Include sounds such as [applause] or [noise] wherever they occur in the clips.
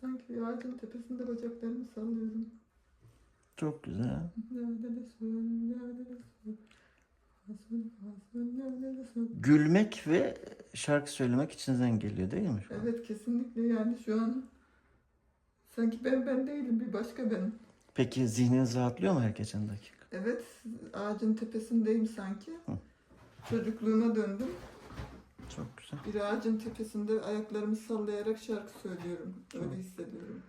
Sanki bir ağacın tepesinde bacaklarımı sallıyorum. Çok güzel. Gülmek ve şarkı söylemek içinizden geliyor değil mi? şu an? Evet kesinlikle yani şu an sanki ben ben değilim bir başka ben. Peki zihniniz rahatlıyor mu her geçen dakika? Evet ağacın tepesindeyim sanki. Hı. Çocukluğuma döndüm. Çok güzel. Bir ağacın tepesinde ayaklarımı sallayarak şarkı söylüyorum. Öyle hissediyorum.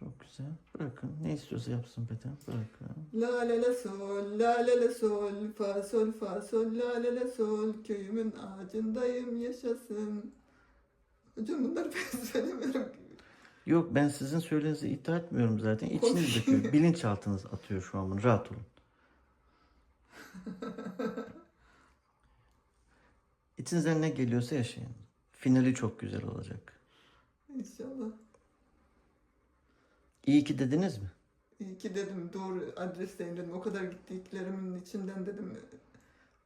Çok güzel. Bırakın. Ne istiyorsa yapsın beden. Bırakın. La la la sol, la la la sol, fa sol fa sol, la la la sol. Köyümün ağacındayım yaşasın. Hocam bunları ben [laughs] söylemiyorum. Yok ben sizin söylediğinize iddia etmiyorum zaten. İçinizdeki Konuşuyor. bilinçaltınız atıyor şu an bunu. Rahat olun. [laughs] İçinizden ne geliyorsa yaşayın. Finali çok güzel olacak. İnşallah. İyi ki dediniz mi? İyi ki dedim doğru adresteyim dedim. O kadar gittiklerimin içinden dedim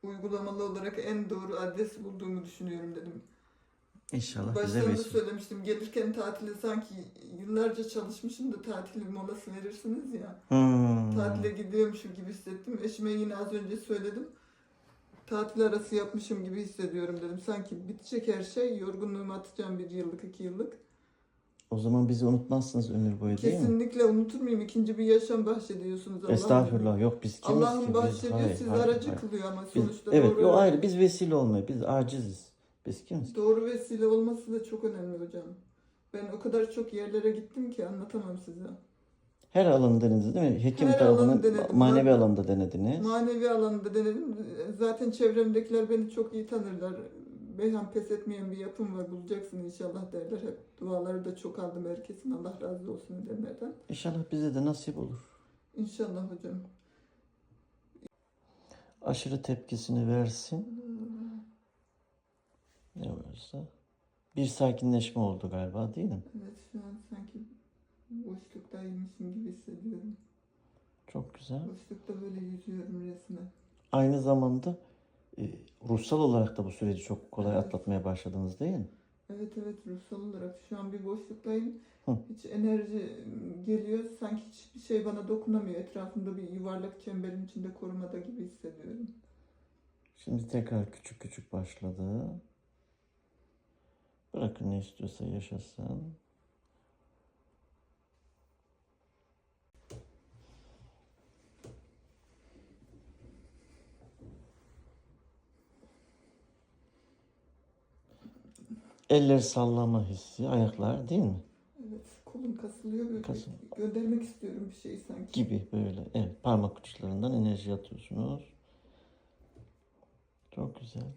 uygulamalı olarak en doğru adresi bulduğumu düşünüyorum dedim. İnşallah bize Başlarında vesile. söylemiştim. Gelirken tatile sanki yıllarca çalışmışım da tatil molası verirsiniz ya. Hmm. Tatile gidiyormuşum gibi hissettim. Eşime yine az önce söyledim. Tatil arası yapmışım gibi hissediyorum dedim. Sanki bitecek her şey. Yorgunluğumu atacağım bir yıllık, iki yıllık. O zaman bizi unutmazsınız ömür boyu değil mi? Kesinlikle unutur muyum? İkinci bir yaşam bahşediyorsunuz. Allah'ım. Estağfurullah. Yok biz kimiz ki? Allah'ın Biz- bahşediyor, hayır, siz hayır, aracı hayır. kılıyor ama Biz- sonuçta evet doğru, o ayrı. Biz vesile olmuyor. Biz aciziz. Biz kimiz? doğru vesile olması da çok önemli hocam. Ben o kadar çok yerlere gittim ki anlatamam size. Her alanı denediniz değil mi? Hekim Her tarafını alanı denedim. manevi alanda denediniz. Manevi alanda denedim. Zaten çevremdekiler beni çok iyi tanırlar. Beyhan pes etmeyen bir yapım var bulacaksın inşallah derler. Hep duaları da çok aldım herkesin. Allah razı olsun edenlerden. İnşallah bize de nasip olur. İnşallah hocam. Aşırı tepkisini versin. Varsa. Bir sakinleşme oldu galiba değil mi? Evet şu an sanki boşluktaymışım gibi hissediyorum. Çok güzel. Boşlukta böyle yüzüyorum resmen. Aynı zamanda e, ruhsal olarak da bu süreci çok kolay Evet. atlatmaya başladınız değil mi? Evet evet ruhsal olarak şu an bir boşluktayım. Hı. Hiç enerji geliyor. Sanki hiçbir şey bana dokunamıyor. Etrafımda bir yuvarlak çemberin içinde korumada gibi hissediyorum. Şimdi tekrar küçük küçük başladı. Bırakın ne istiyorsa yaşasın. Eller sallama hissi, ayaklar değil mi? Evet kolum kasılıyor böyle. Kasım. Göndermek istiyorum bir şey sanki. Gibi böyle. Evet, parmak uçlarından enerji atıyorsunuz. Çok güzel.